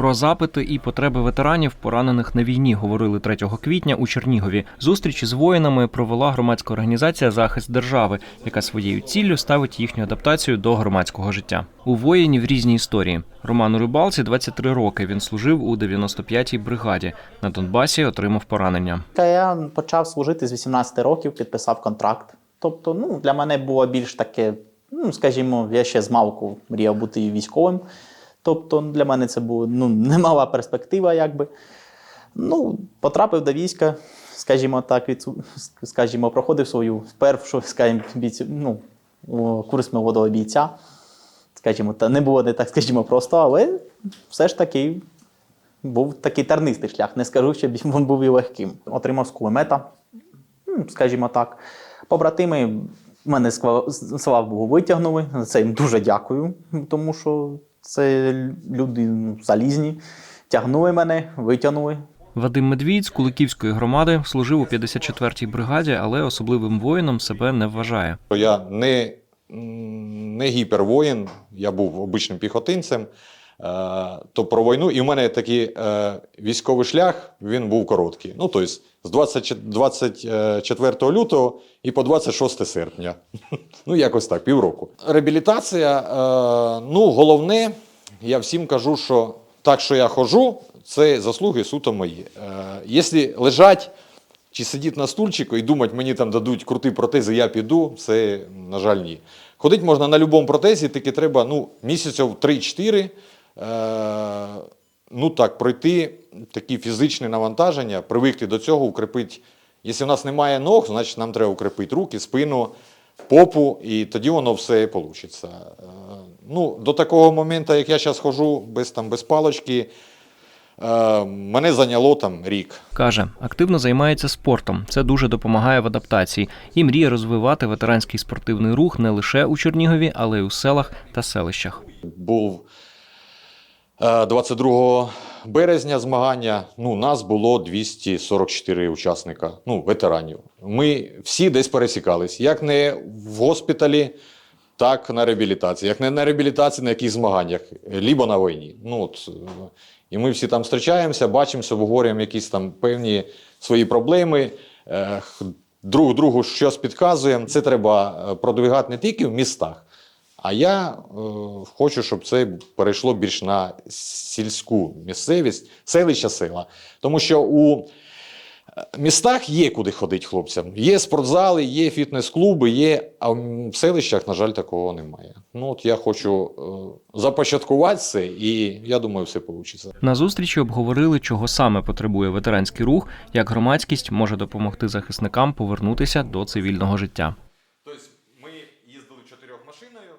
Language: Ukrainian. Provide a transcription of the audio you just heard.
Про запити і потреби ветеранів, поранених на війні, говорили 3 квітня у Чернігові. Зустрічі з воїнами провела громадська організація Захист держави, яка своєю ціллю ставить їхню адаптацію до громадського життя. У воїнів різні історії. Роману Рибалці 23 роки. Він служив у 95-й бригаді. На Донбасі отримав поранення. Та Я почав служити з 18 років, підписав контракт. Тобто, ну, для мене було більш таке, ну, скажімо, я ще з малку мріяв бути військовим. Тобто, для мене це була ну, немала перспектива, якби. Ну, потрапив до війська, скажімо так, від, скажімо, проходив свою першу, скажімо, бійцю, ну, курс молодого бійця. Скажімо, та не було не так, скажімо, просто, але все ж таки був такий тернистий шлях. Не скажу, що він був і легким. Отримав з кулемета, скажімо так. Побратими мене, слава Богу, витягнули. За це їм дуже дякую, тому що це люди ну, залізні. Тягнули мене, витягнули. Вадим Медвій з Куликівської громади служив у 54-й бригаді, але особливим воїном себе не вважає. Я не, не гіпервоїн, я був обичним піхотинцем. Е, То про війну, і в мене такий е, військовий шлях він був короткий. Ну, тобто, з 20 24 лютого і по 26 серпня. Ну, якось так, півроку. Реабілітація, е, ну, головне, я всім кажу, що так, що я ходжу, це заслуги суто мої. Е, Якщо лежать чи сидіти на стульчику і думати, мені там дадуть круті протези, я піду, це, на жаль, ні. Ходити можна на будь-якому протезі, тільки треба ну, місяців 3-4. Е, ну так, пройти такі фізичні навантаження, привикти до цього, укріпити. Якщо в нас немає ног, значить нам треба укріпити руки, спину, попу, і тоді воно все вийде. Ну, до такого моменту, як я зараз ходжу без, там, без палочки, е, мене зайняло там рік. Каже, активно займається спортом. Це дуже допомагає в адаптації і мріє розвивати ветеранський спортивний рух не лише у Чернігові, але й у селах та селищах. був 22 березня змагання. Ну, нас було 244 учасника, ну, ветеранів. Ми всі десь пересікались. Як не в госпіталі, так на реабілітації. Як не на реабілітації, на якихось змаганнях, лібо на війні. Ну, от, е, і ми всі там зустрічаємося, бачимося, обговорюємо якісь там певні свої проблеми. е, Друг другу щось підказуємо. Це треба е, продвигати не тільки в містах, а я е, хочу, щоб це перейшло більш на сільську місцевість, селища села. Тому що у е, містах є куди ходити хлопцям. Є спортзали, є фітнес-клуби, є, а в селищах, на жаль, такого немає. Ну, от я хочу е, започаткувати це, і я думаю, все вийде. На зустрічі обговорили, чого саме потребує ветеранський рух, як громадськість може допомогти захисникам повернутися до цивільного життя машиною.